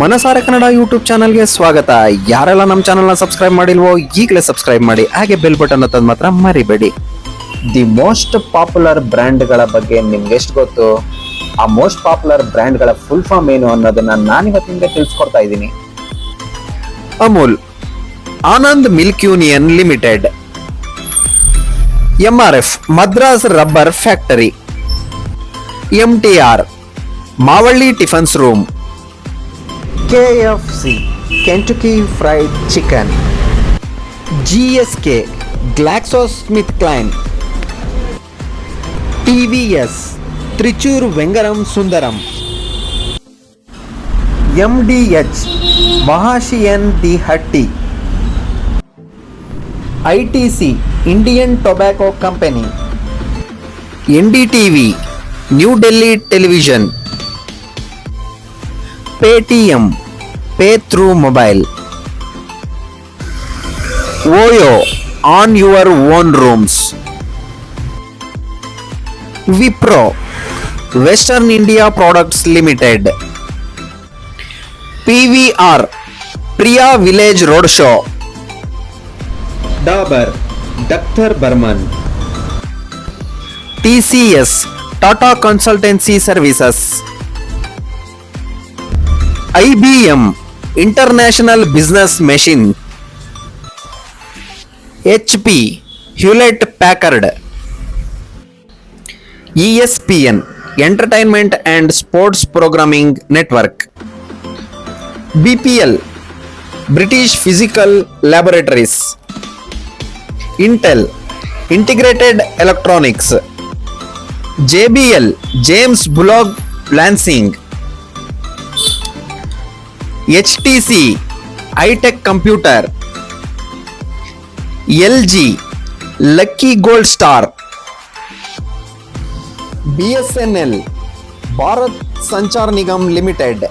ಮನಸಾರ Kannada YouTube ಚಾನಲ್ಗೆ ಸ್ವಾಗತ. ಯಾರೆಲ್ಲ ನಮ್ಮ ಚಾನಲ್ನ ಸಬ್ಸ್ಕ್ರೈಬ್ ಮಾಡಿಲ್ವೋ ಈಗಲೇ ಸಬ್ಸ್ಕ್ರೈಬ್ ಮಾಡಿ ಹಾಗೆ ಬೆಲ್ ಬಟನ್ ಒತ್ತೋದು ಮಾತ್ರ ಮರಿಬೇಡಿ. ದಿ ಮೋಸ್ಟ್ ಪಾಪ್ಯುಲರ್ ಬ್ರ್ಯಾಂಡ್ಗಳ ಬಗ್ಗೆ ನಿಮ್ಗೆ ಎಷ್ಟು ಗೊತ್ತು? ಆ ಮೋಸ್ಟ್ ಪಾಪ್ಯುಲರ್ ಬ್ರ್ಯಾಂಡ್ಗಳ ಫುಲ್ ಫಾರ್ಮ್ ಏನು ಅನ್ನೋದನ್ನ ನಾನು ನಿಮಗೆ ತಿಳಿಸ್ಕೊಡ್ತಾ ಇದ್ದೀನಿ. Amul Anand milk union limited. M R F Madras rubber factory. M T R Mavalli tiffins room. KFC Kentucky fried chicken GSK GlaxoSmithKline TVS Trichur Vengaram Sundaram MDH Mahashian Di Hatti ITC Indian tobacco company NDTV New Delhi television Paytm pay through mobile. OYO on your own rooms Wipro western India products limited PVR Priya village road show Dabur doctor Burman TCS Tata consultancy services IBM international business machine. HP Hewlett Packard. ESPN entertainment and sports programming network. BPL British physical laboratories. Intel integrated electronics. JBL James Bullough Lansing. HTC iTech Computer LG Lucky Gold Star BSNL Bharat Sanchar Nigam Limited